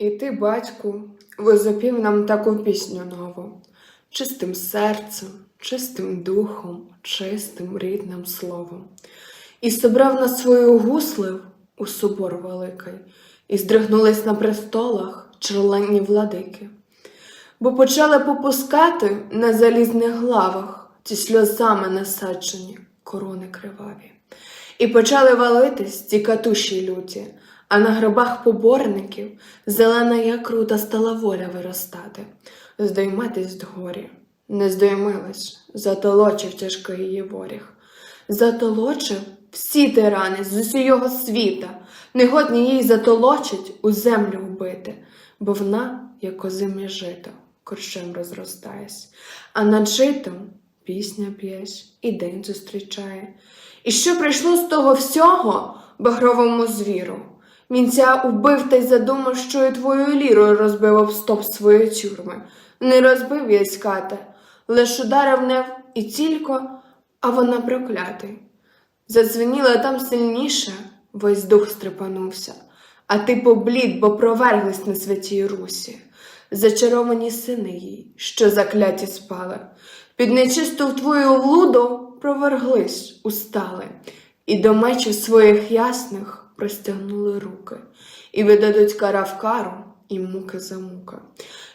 І ти, батьку, возопів нам таку пісню нову, чистим серцем, чистим духом, чистим рідним словом. І собрав на свою гуслив у собор великий, і здригнулись на престолах чолені владики, бо почали попускати на залізних главах ті сльозами насаджені корони криваві. І почали валитись ті катуші люті, а на гробах поборників зелена як рута стала воля виростати, здойматись дгорі. Не здоймилась, затолочив тяжкий її воріг. Затолочив всі тирани з усього світа, негодні їй затолочить у землю вбити, бо вона, як озим'я жито, коршем розростаєсь, а над житом пісня п'єсь і день зустрічає. І що прийшло з того всього багровому звіру? Мінця убив та й задумав, що і твою лірою розбив об стоп свої тюрми. Не розбив я ската, лиш ударив нев і тільки, а вона проклятий. Задзвеніла там сильніше, весь дух стрепанувся, а ти поблід, бо проверглись на святій Русі. Зачаровані сини їй, що закляті спали, під нечисту в твою влуду проверглись, устали, і до мечів своїх ясних простягнули руки, і видадуть кара в кару, і муки за муки,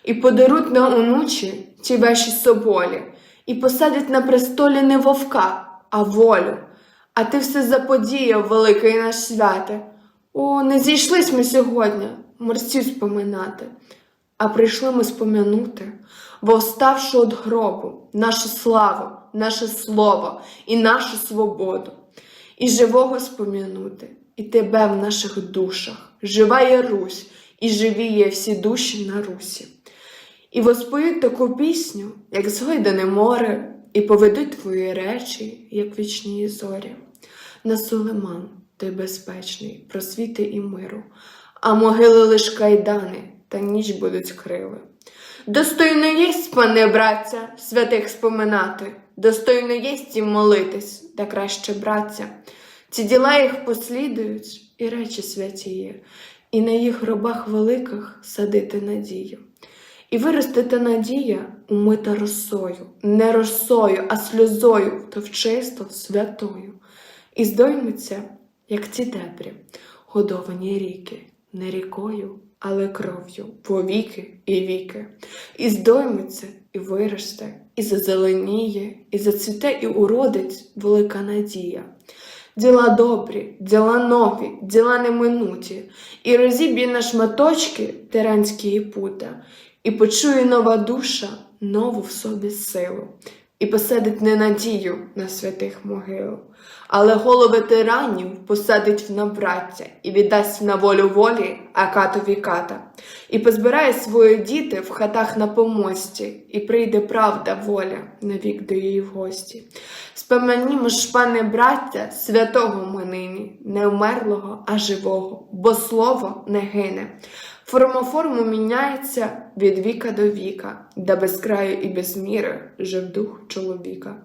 і подаруть на онучі ті ваші соболі, і посадять на престолі не вовка, а волю. А ти все заподіяв, великий наш святе. О, не зійшлись ми сьогодні мерців споминати, а прийшли ми спомянути, вставши від гробу, нашу славу, наше слово і нашу свободу, і живого спом'янути, і тебе в наших душах, жива є Русь, і живі є всі душі на Русі. І воспоють таку пісню, як згойдане море, і поведуть твої речі, як вічні зорі. На Сулейман, ти безпечний, просвіти і миру, а могили лиш кайдани, та ніч будуть крили. Достойно єсть, пане братця, святих споминати, достойно єсть їм молитись, та краще братця. Ці діла їх послідують, і речі святіє, і на їх гробах великих садити надію. І виростити надія умита росою, не росою, а сльозою, то вчисто святою, і здойметься, як ці дебрі, годовані ріки, не рікою, але кров'ю, повіки і віки, і здойметься, і виросте, і зазеленіє, і зацвіте, і уродить велика надія. Діла добрі, діла нові, діла неминуті, і розіб'є на шматочки тиранські пута, і почує нова душа нову в собі силу, і посадить не надію на святих могил, але голови тиранів посадить в набраття і віддасть на волю волі Акатові ката, і позбирає свої діти в хатах на помості, і прийде правда воля навік до її гості. Споманімо ж, пане браття, святого ми нині, не вмерлого, а живого, бо слово не гине. Формоформу міняється від віка до віка, де без краю і без міри жив дух чоловіка.